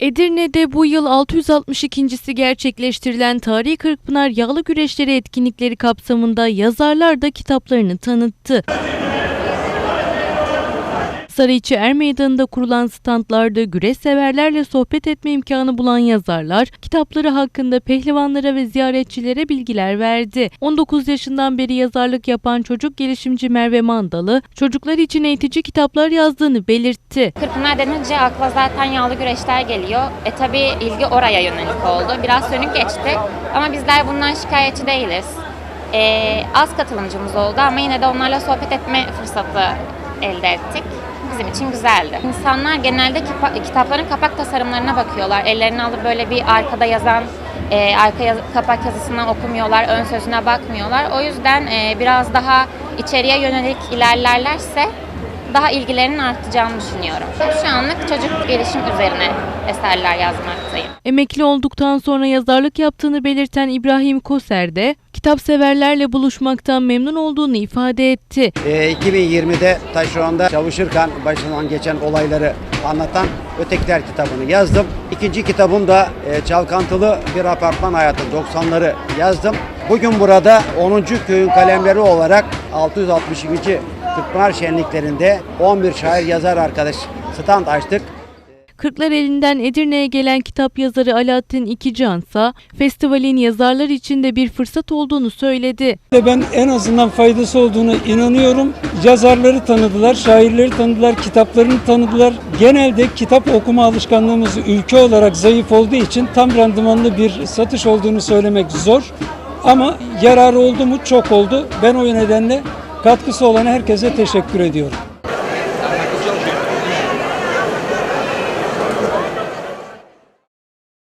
Edirne'de bu yıl 662.si gerçekleştirilen Tarihi Kırkpınar Yağlı Güreşleri etkinlikleri kapsamında yazarlar da kitaplarını tanıttı. Sarıçı Er Meydanı'nda kurulan standlarda güreş severlerle sohbet etme imkanı bulan yazarlar, kitapları hakkında pehlivanlara ve ziyaretçilere bilgiler verdi. 19 yaşından beri yazarlık yapan çocuk gelişimci Merve Mandalı, çocuklar için eğitici kitaplar yazdığını belirtti. Kırkpınar denince akla zaten yağlı güreşler geliyor. E tabi ilgi oraya yönelik oldu. Biraz sönük geçti ama bizler bundan şikayetçi değiliz. E, az katılımcımız oldu ama yine de onlarla sohbet etme fırsatı elde ettik. Bizim için güzeldi. İnsanlar genelde kitapların kapak tasarımlarına bakıyorlar. Ellerini alıp böyle bir arkada yazan e, arka yaz- kapak yazısına okumuyorlar, ön sözüne bakmıyorlar. O yüzden e, biraz daha içeriye yönelik ilerlerlerse daha ilgilerinin artacağını düşünüyorum. Şu anlık çocuk gelişim üzerine eserler yazmaktayım. Emekli olduktan sonra yazarlık yaptığını belirten İbrahim Koser de kitap severlerle buluşmaktan memnun olduğunu ifade etti. E, 2020'de taşeronda çalışırken başından geçen olayları anlatan Ötekiler kitabını yazdım. İkinci kitabım da e, Çalkantılı Bir Apartman Hayatı 90'ları yazdım. Bugün burada 10. köyün kalemleri olarak 662. Kırkpınar şenliklerinde 11 şair yazar arkadaş stand açtık. Kırklar elinden Edirne'ye gelen kitap yazarı Alaaddin İkicansa festivalin yazarlar için de bir fırsat olduğunu söyledi. Ve Ben en azından faydası olduğunu inanıyorum. Yazarları tanıdılar, şairleri tanıdılar, kitaplarını tanıdılar. Genelde kitap okuma alışkanlığımız ülke olarak zayıf olduğu için tam randımanlı bir satış olduğunu söylemek zor. Ama yararı oldu mu çok oldu. Ben o nedenle katkısı olan herkese teşekkür ediyorum.